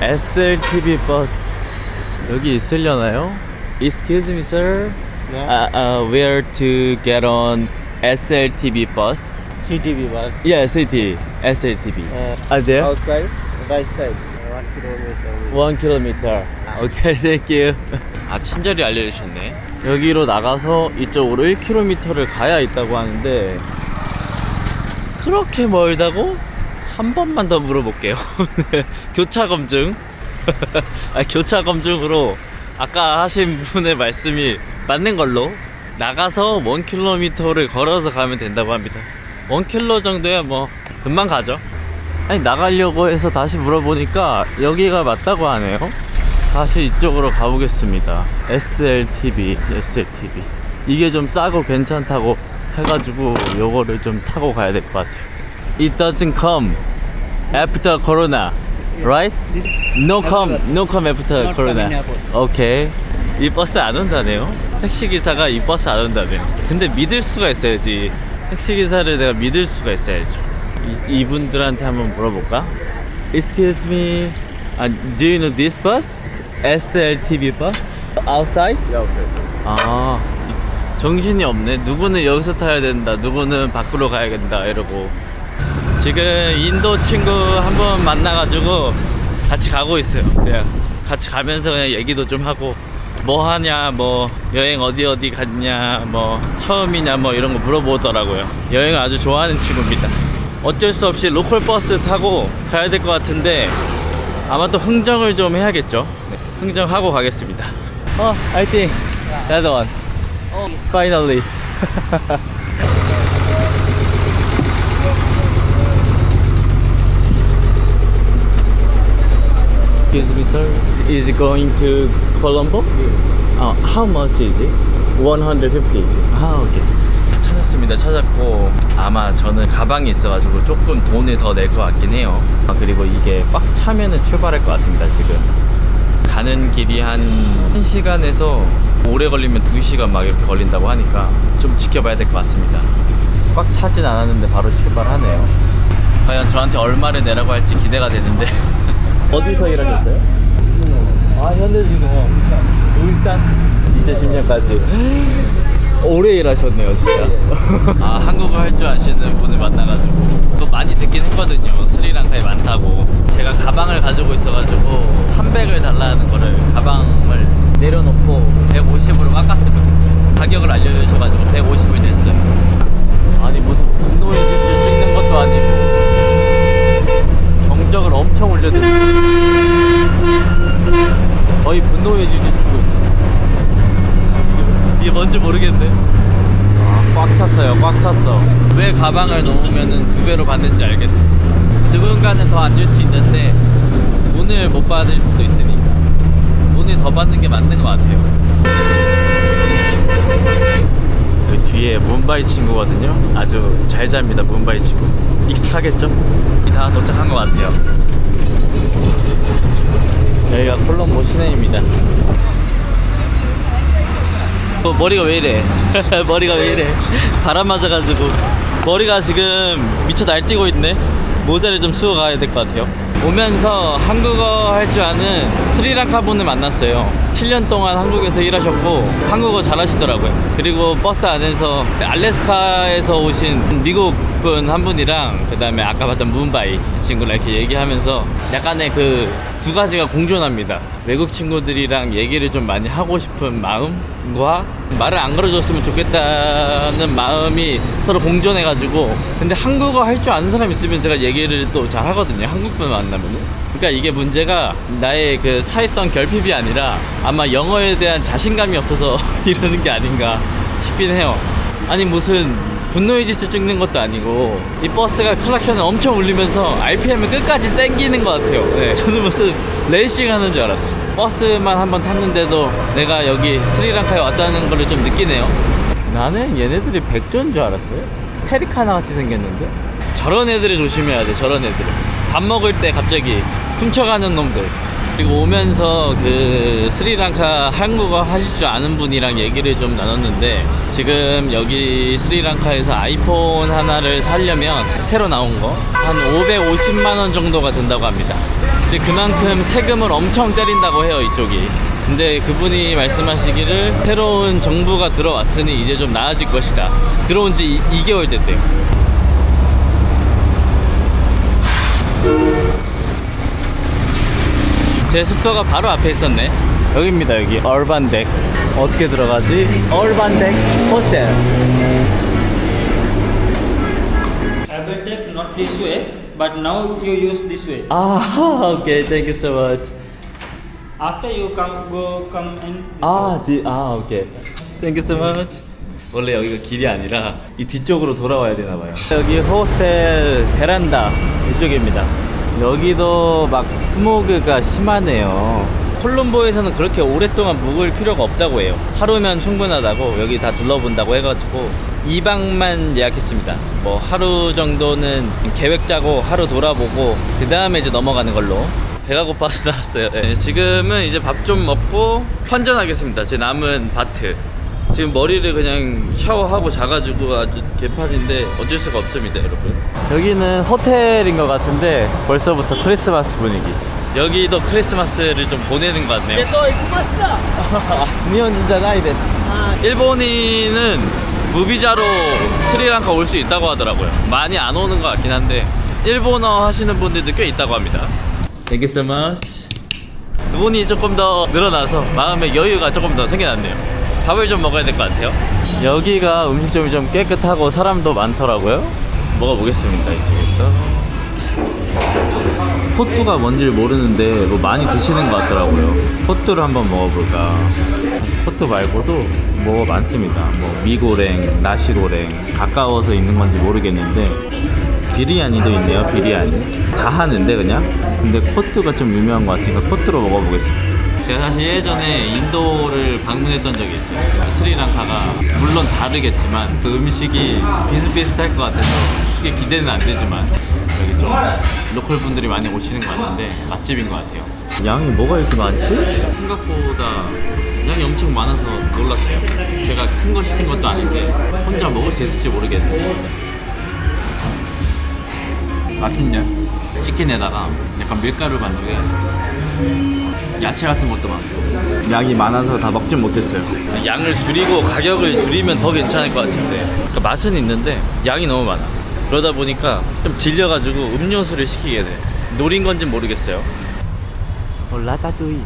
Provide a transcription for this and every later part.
SLTV 버스 여기 있으려나요? Excuse me, sir. Yeah. Uh, uh, where to get on SLTV bus? CTV bus. Yeah, city SLTV. Uh, Are there? outside, right side. One kilometer. One kilometer. Okay, thank you. 아 친절히 알려주셨네. 여기로 나가서 이쪽으로 1km를 가야 있다고 하는데 그렇게 멀다고? 한 번만 더 물어볼게요. 네, 교차 검증. 아, 교차 검증으로 아까 하신 분의 말씀이 맞는 걸로 나가서 1km를 걸어서 가면 된다고 합니다. 1km 정도야 뭐 금방 가죠. 아니 나가려고 해서 다시 물어보니까 여기가 맞다고 하네요. 다시 이쪽으로 가보겠습니다. SLTV, SLTV. 이게 좀 싸고 괜찮다고 해가지고 요거를 좀 타고 가야 될 것 같아요. It doesn't come after Corona, right? No come, no come after Corona. 오케이. 이 버스 안 온다네요. 택시 기사가 이 버스 안 온다네요. 근데 믿을 수가 있어야지. 택시 기사를 내가 믿을 수가 있어야죠. 이, 이분들한테 한번 물어볼까? Excuse me. Uh, do you know this bus? SLTV bus? Outside? Yeah, okay. 아 정신이 없네 누구는 여기서 타야 된다 누구는 밖으로 가야 된다 이러고 지금 인도 친구 한 번 만나가지고 같이 가고 있어요. 그냥 같이 가면서 그냥 얘기도 좀 하고 뭐 하냐 뭐 여행 어디 어디 갔냐 뭐 처음이냐 뭐 이런 거 물어보더라고요. 여행을 아주 좋아하는 친구입니다. 어쩔 수 없이 로컬 버스 타고 가야 될 것 같은데 아마 또 흥정을 좀 해야겠죠. 네, 흥정하고 가겠습니다. 어 I think that one. Oh, Finally. Sir. Is going to Colombo? Uh, how much is it? 150. 아, 오케이. 찾았습니다. 찾았고 아마 저는 가방이 있어가지고 조금 돈을 더 낼 것 같긴 해요. 아, 그리고 이게 꽉 차면은 출발할 것 같습니다. 지금. 가는 길이 한 1시간에서 오래 걸리면 2시간 막 이렇게 걸린다고 하니까 좀 지켜봐야 될 것 같습니다. 꽉 차진 않았는데 바로 출발하네요. 과연 저한테 얼마를 내라고 할지 기대가 되는데. 어디서 일하셨어요? 아, 현대중공업. 울산. 2010년까지. 오래 일하셨네요, 진짜. 아, 한국어 할 줄 아시는 분을 만나가지고. 또 많이 듣긴 했거든요. 스리랑카에 많다고. 제가 가방을 가지고 있어가지고 300을 달라는 거를 가방을 내려놓고 150으로 깎았습니다. 가격을 알려주셔가지고 150을 냈어요. 아니, 무슨 분노의 질주 찍는 것도 아니고. 경적을 엄청 올려드리고. 거의 분노의 질주 찍고 있어요. 이게 뭔지 모르겠네. 아, 꽉 찼어요. 꽉 찼어. 왜 가방을 놓으면 두 배로 받는지 알겠어. 누군가는 더 안 줄 수 있는데 돈을 못 받을 수도 있으니까 돈을 더 받는 게 맞는 것 같아요. 여기 뒤에 문바이 친구거든요. 아주 잘 잡니다. 문바이 친구. 익숙하겠죠? 다 도착한 것 같아요. 여기가 콜롬보 시내입니다. 어, 머리가 왜 이래? 머리가 왜 이래? 바람 맞아가지고 머리가 지금 미쳐 날뛰고 있네. 모자를 좀 쓰고 가야 될 것 같아요. 오면서 한국어 할 줄 아는 스리랑카 분을 만났어요. 7년 동안 한국에서 일하셨고 한국어 잘하시더라고요. 그리고 버스 안에서 알래스카에서 오신 미국 분 한 분이랑 그 다음에 아까 봤던 문바이 친구랑 이렇게 얘기하면서 약간의 그 두 가지가 공존합니다. 외국 친구들이랑 얘기를 좀 많이 하고 싶은 마음과 말을 안 걸어줬으면 좋겠다는 마음이 서로 공존해가지고 근데 한국어 할 줄 아는 사람 있으면 제가 얘기를 또 잘 하거든요. 한국분 만나면은. 그러니까 이게 문제가 나의 그 사회성 결핍이 아니라 아마 영어에 대한 자신감이 없어서 이러는 게 아닌가 싶긴 해요. 아니 무슨 분노의 지수 찍는 것도 아니고 이 버스가 클락션을 엄청 울리면서 RPM을 끝까지 땡기는 것 같아요. 네, 저는 무슨 레이싱 하는 줄 알았어. 버스만 한번 탔는데도 내가 여기 스리랑카에 왔다는 걸 좀 느끼네요. 나는 얘네들이 백조인 줄 알았어요. 페리카나 같이 생겼는데 저런 애들을 조심해야 돼. 저런 애들을 밥 먹을 때 갑자기 훔쳐가는 놈들. 그리고 오면서 그 스리랑카 한국어 하실 줄 아는 분이랑 얘기를 좀 나눴는데 지금 여기 스리랑카에서 아이폰 하나를 사려면 새로 나온 거 한 550만 원 정도가 든다고 합니다. 지금 그만큼 세금을 엄청 때린다고 해요 이쪽이. 근데 그분이 말씀하시기를 새로운 정부가 들어왔으니 이제 좀 나아질 것이다. 들어온 지 2, 개월 됐대요. 제 숙소가 바로 앞에 있었네. 여기입니다, 여기. 얼반덱. 어떻게 들어가지? 얼반덱 호스텔. Aberdeen not this way, but now you use this way. 아, 오케이. Thank you so much. After you come go come in this 아, 디, 아, 오케이. Thank you so much. 원래 여기가 길이 아니라 이 뒤쪽으로 돌아와야 되나 봐요. 여기 호스텔 베란다 이쪽입니다. 여기도 막 스모그가 심하네요. 콜롬보에서는 그렇게 오랫동안 묵을 필요가 없다고 해요. 하루면 충분하다고 여기 다 둘러본다고 해가지고 2박만 예약했습니다. 뭐 하루 정도는 계획 짜고 하루 돌아보고 그 다음에 이제 넘어가는 걸로. 배가 고파서 나왔어요. 예, 지금은 이제 밥 좀 먹고 환전하겠습니다. 제 남은 바트. 지금 머리를 그냥 샤워하고 자가지고 아주 개판인데 어쩔 수가 없습니다, 여러분. 여기는 호텔인 것 같은데 벌써부터 크리스마스 분위기. 여기도 크리스마스를 좀 보내는 것 같네요. 니온 진짜 나이 됐어. 일본인은 무비자로 스리랑카 올 수 있다고 하더라고요. 많이 안 오는 것 같긴 한데 일본어 하시는 분들도 꽤 있다고 합니다. Thank you so much. 눈이 조금 더 늘어나서 마음의 여유가 조금 더 생겨났네요. 밥을 좀 먹어야 될 것 같아요. 여기가 음식점이 좀 깨끗하고 사람도 많더라고요. 먹어보겠습니다. 이쪽에서. 포뚜가 뭔지를 모르는데 뭐 많이 드시는 것 같더라고요. 포뚜를 한번 먹어볼까. 포뚜 말고도 뭐가 많습니다. 뭐 미고랭, 나시고랭 가까워서 있는 건지 모르겠는데 비리아니도 있네요. 비리아니 다 하는데 그냥. 근데 포뚜가 좀 유명한 것 같으니까 포뚜로 먹어보겠습니다. 제가 사실 예전에 인도를 방문했던 적이 있어요. 스리랑카가 물론 다르겠지만 그 음식이 비슷비슷할 것 같아서 크게 기대는 안 되지만 여기 좀 로컬 분들이 많이 오시는 것 같은데 맛집인 것 같아요. 양이 뭐가 이렇게 많지? 생각보다 양이 엄청 많아서 놀랐어요. 제가 큰 거 시킨 것도 아닌데 혼자 먹을 수 있을지 모르겠는데 맛있냐? 치킨에다가 약간 밀가루 반죽에 야채 같은 것도 많고. 양이 많아서 다 먹진 못했어요. 양을 줄이고 가격을 줄이면 더 괜찮을 것 같은데. 그러니까 맛은 있는데 양이 너무 많아. 그러다 보니까 좀 질려가지고 음료수를 시키게 돼. 노린 건지 모르겠어요. 라다두이.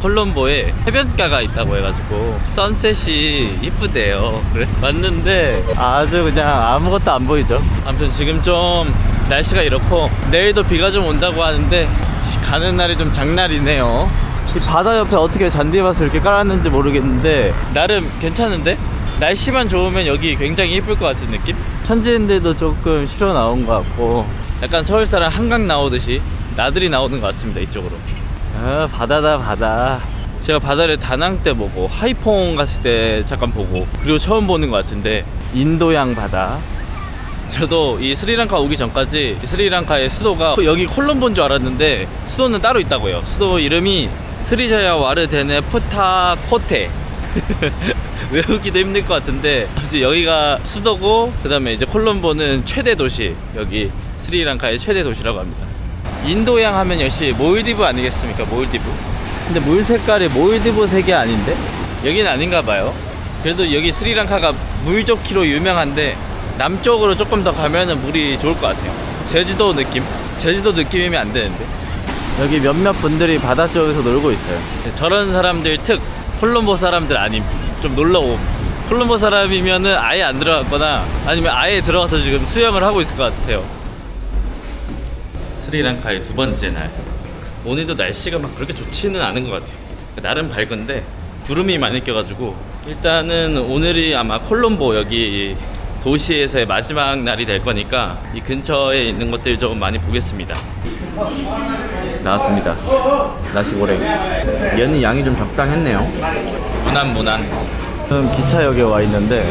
콜롬보에 해변가가 있다고 해가지고 선셋이 이쁘대요. 그래 왔는데 아주 그냥 아무것도 안 보이죠? 아무튼 지금 좀 날씨가 이렇고 내일도 비가 좀 온다고 하는데 씨, 가는 날이 좀 장날이네요. 이 바다 옆에 어떻게 잔디밭을 이렇게 깔았는지 모르겠는데 나름 괜찮은데? 날씨만 좋으면 여기 굉장히 이쁠 것 같은 느낌? 현지인들도 조금 쉬러 나온 것 같고. 약간 서울 사람 한강 나오듯이 나들이 나오는 것 같습니다 이쪽으로. 아 바다다 바다. 제가 바다를 다낭 때 보고 하이퐁 갔을 때 잠깐 보고 그리고 처음 보는 것 같은데. 인도양 바다 저도 이 스리랑카 오기 전까지 이 스리랑카의 수도가 여기 콜롬보인 줄 알았는데 수도는 따로 있다고요. 수도 이름이 스리자야 와르데네 푸타 코테. 외우기도 힘들 것 같은데 아무튼 여기가 수도고 그 다음에 이제 콜롬보는 최대 도시 여기 스리랑카의 최대 도시라고 합니다. 인도양 하면 역시 몰디브 아니겠습니까? 몰디브? 근데 물 색깔이 몰디브 색이 아닌데? 여기는 아닌가 봐요. 그래도 여기 스리랑카가 물 좋기로 유명한데 남쪽으로 조금 더 가면은 물이 좋을 것 같아요. 제주도 느낌? 제주도 느낌이면 안 되는데. 여기 몇몇 분들이 바다 쪽에서 놀고 있어요. 저런 사람들 특 콜롬보 사람들 아님 좀 놀러 옴. 콜롬보 사람이면은 아예 안 들어갔거나 아니면 아예 들어가서 지금 수영을 하고 있을 것 같아요. 스리랑카의 두 번째 날. 오늘도 날씨가 막 그렇게 좋지는 않은 것 같아요. 나름 밝은데 구름이 많이 껴가지고 일단은 오늘이 아마 콜롬보 여기 도시에서의 마지막 날이 될 거니까 이 근처에 있는 것들 조금 많이 보겠습니다. 나왔습니다. 나시고랭 얘는 양이 좀 적당했네요. 무난 무난. 지금 기차역에 와 있는데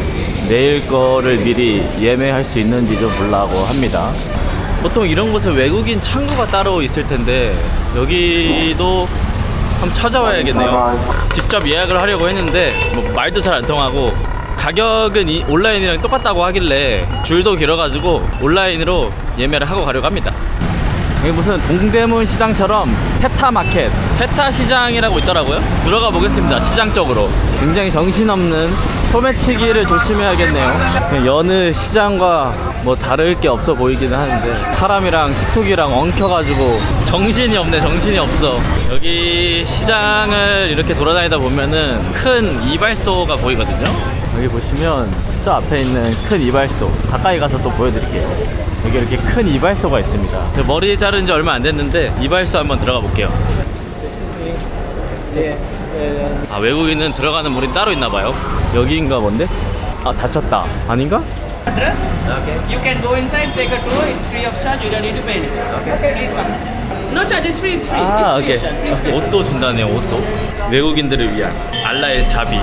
내일 거를 미리 예매할 수 있는지 좀 보려고 합니다. 보통 이런 곳에 외국인 창구가 따로 있을 텐데 여기도 한번 찾아와야겠네요. 직접 예약을 하려고 했는데 뭐 말도 잘 안 통하고 가격은 이 온라인이랑 똑같다고 하길래 줄도 길어가지고 온라인으로 예매를 하고 가려고 합니다. 여기 무슨 동대문 시장처럼 페타 마켓, 페타 시장이라고 있더라고요. 들어가 보겠습니다. 시장 쪽으로. 굉장히 정신없는 소매치기를 조심해야겠네요. 여느 시장과 뭐 다를 게 없어 보이기는 하는데 사람이랑 툭툭이랑 엉켜가지고 정신이 없네, 정신이 없어. 여기 시장을 이렇게 돌아다니다 보면은 큰 이발소가 보이거든요. 여기 보시면 저 앞에 있는 큰 이발소 가까이 가서 또 보여드릴게요. 여기 이렇게 큰 이발소가 있습니다. 머리 자른 지 얼마 안 됐는데 이발소 한번 들어가 볼게요. 아 외국인은 들어가는 문이 따로 있나 봐요. 여기인가 본데? 아 닫혔다. 아닌가? Address? Okay. You can go inside, take a tour. It's free of charge. You don't need to pay anything. Okay. Please come. No charge. It's free. It's free. 아 it's free 오케이. pay. 옷도 준다네요. 옷도. 외국인들을 위한 알라의 자비.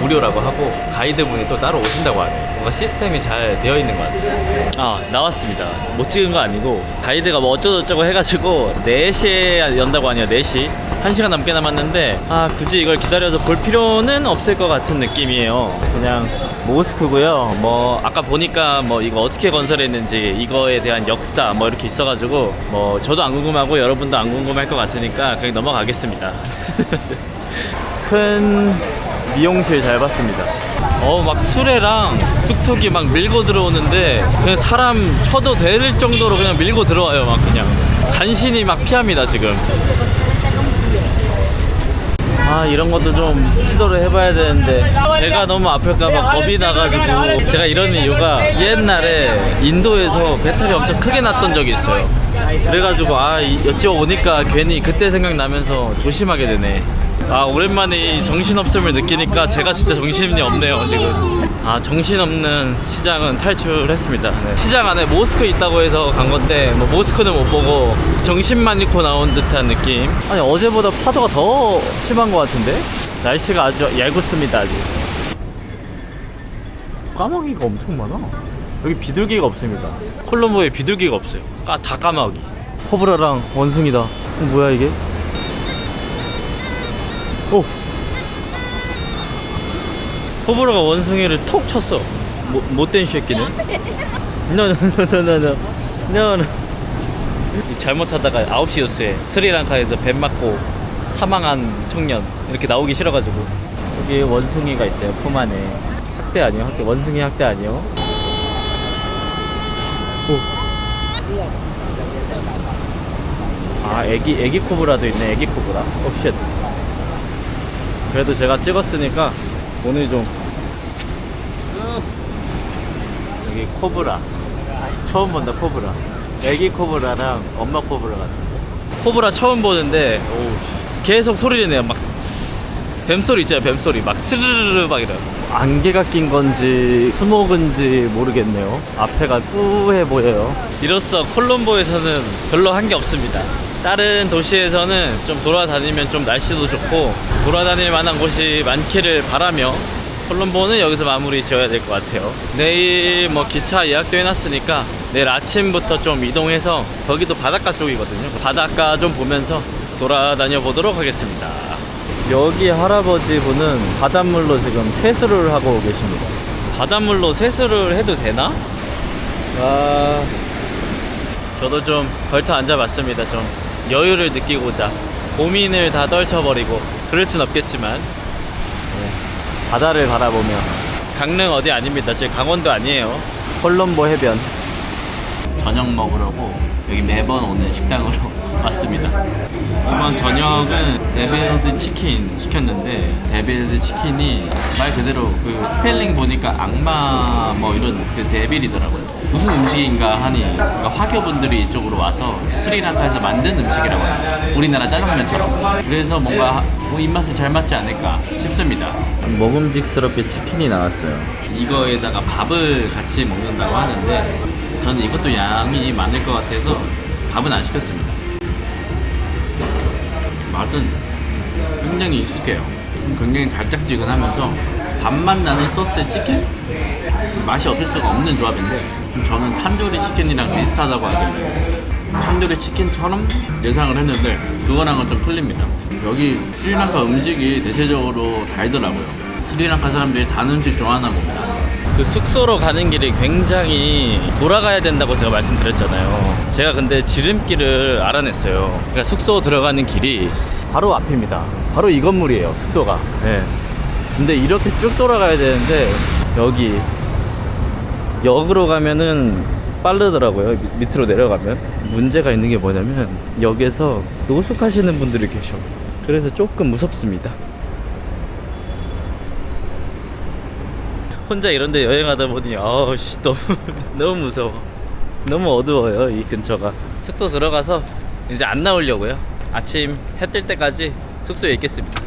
무료라고 하고 가이드분이 또 따로 오신다고 하네요. 뭔가 시스템이 잘 되어 있는 것 같아요. 아 나왔습니다. 못 찍은 거 아니고 가이드가 뭐 어쩌고저쩌고 해가지고 4시에 연다고 하네요. 4시. 1시간 넘게 남았는데 아 굳이 이걸 기다려서 볼 필요는 없을 것 같은 느낌이에요. 그냥 모스크고요. 뭐 아까 보니까 뭐 이거 어떻게 건설했는지 이거에 대한 역사 뭐 이렇게 있어가지고 뭐 저도 안 궁금하고 여러분도 안 궁금할 것 같으니까 그냥 넘어가겠습니다. 큰 미용실 잘 봤습니다. 어, 막 수레랑 툭툭이 막 밀고 들어오는데 그냥 사람 쳐도 될 정도로 그냥 밀고 들어와요, 막 그냥. 간신히 막 피합니다, 지금. 아, 이런 것도 좀 시도를 해봐야 되는데 배가 너무 아플까봐 겁이 나가지고 제가 이런 이유가 옛날에 인도에서 배탈이 엄청 크게 났던 적이 있어요. 그래가지고 아 이- 여찌어 오니까 괜히 그때 생각나면서 조심하게 되네. 아 오랜만에 이 정신없음을 느끼니까 제가 진짜 정신이 없네요 지금. 아 정신없는 시장은 탈출했습니다. 네. 시장 안에 모스크 있다고 해서 간 건데 뭐 모스크는 못 보고 정신만 잃고 나온 듯한 느낌. 아니 어제보다 파도가 더 심한 것 같은데? 날씨가 아주 얄궂습니다 아직. 까마귀가 엄청 많아. 여기 비둘기가 없습니다. 콜롬보에 비둘기가 없어요. 까, 다 까마귀. 코브라랑 원숭이다. 어, 뭐야 이게? 오! 코브라가 원숭이를 톡 쳤어. 뭐, 못된 새끼는. 노노노노노노. 노노. 잘못하다가 9시 뉴스에 스리랑카에서 뱀 맞고 사망한 청년 이렇게 나오기 싫어가지고 여기 원숭이가 있어요 품 안에 학대 아니에요? 학대 원숭이 학대 아니에요? 오. 아 애기 애기 코브라도 있네 애기 코브라 옵쉣 그래도 제가 찍었으니까 오늘 좀 여기 코브라. 처음 본다 코브라. 애기 코브라랑 엄마 코브라 같은데? 코브라 처음 보는데 오, 계속 소리를 내요. 막 쓰- 뱀소리 있잖아요 뱀소리. 막 스르르르 막 이래요 안개가 낀 건지 스모그인지 모르겠네요. 앞에가 뿌해 보여요. 이로써 콜롬보에서는 별로 한 게 없습니다. 다른 도시에서는 좀 돌아다니면 좀 날씨도 좋고 돌아다닐 만한 곳이 많기를 바라며 콜롬보는 여기서 마무리 지어야 될 것 같아요. 내일 뭐 기차 예약도 해놨으니까 내일 아침부터 좀 이동해서 거기도 바닷가 쪽이거든요. 바닷가 좀 보면서 돌아다녀 보도록 하겠습니다. 여기 할아버지 분은 바닷물로 지금 세수를 하고 계십니다. 바닷물로 세수를 해도 되나? 아, 저도 좀 걸터 앉아봤습니다. 좀 여유를 느끼고자 고민을 다 떨쳐버리고 그럴 순 없겠지만 바다를 바라보며 강릉 어디 아닙니다. 제 강원도 아니에요. 콜롬보 해변. 저녁 먹으려고 여기 매번 오는 식당으로 왔습니다. 이번 저녁은 데빌드 치킨 시켰는데 데빌드 치킨이 말 그대로 그 스펠링 보니까 악마 뭐 이런 그 데빌이더라고요. 무슨 음식인가 하니 그러니까 화교분들이 이쪽으로 와서 스리랑카에서 만든 음식이라고 합니다. 우리나라 짜장면처럼. 그래서 뭔가 뭐 입맛에 잘 맞지 않을까 싶습니다. 먹음직스럽게 치킨이 나왔어요. 이거에다가 밥을 같이 먹는다고 하는데 저는 이것도 양이 많을 것 같아서 밥은 안 시켰습니다. 맛은 굉장히 익숙해요. 굉장히 달짝지근하면서 밥맛 나는 소스의 치킨? 맛이 없을 수가 없는 조합인데 저는 탄두리 치킨이랑 비슷하다고 하길래 탄두리 치킨처럼 예상을 했는데 그거랑은 좀 틀립니다. 여기 스리랑카 음식이 대체적으로 달더라고요. 스리랑카 사람들이 단 음식 좋아하나 봅니다. 그 숙소로 가는 길이 굉장히 돌아가야 된다고 제가 말씀드렸잖아요. 제가 근데 지름길을 알아냈어요. 그러니까 숙소 들어가는 길이 바로 앞입니다. 바로 이 건물이에요, 숙소가. 예. 근데 이렇게 쭉 돌아가야 되는데 여기 역으로 가면은 빠르더라고요. 밑- 밑으로 내려가면 문제가 있는 게 뭐냐면 역에서 노숙하시는 분들이 계셔. 그래서 조금 무섭습니다. 혼자 이런데 여행하다 보니 아우씨 너무 너무 무서워. 너무 어두워요 이 근처가. 숙소 들어가서 이제 안 나오려고요. 아침 해 뜰 때까지 숙소에 있겠습니다.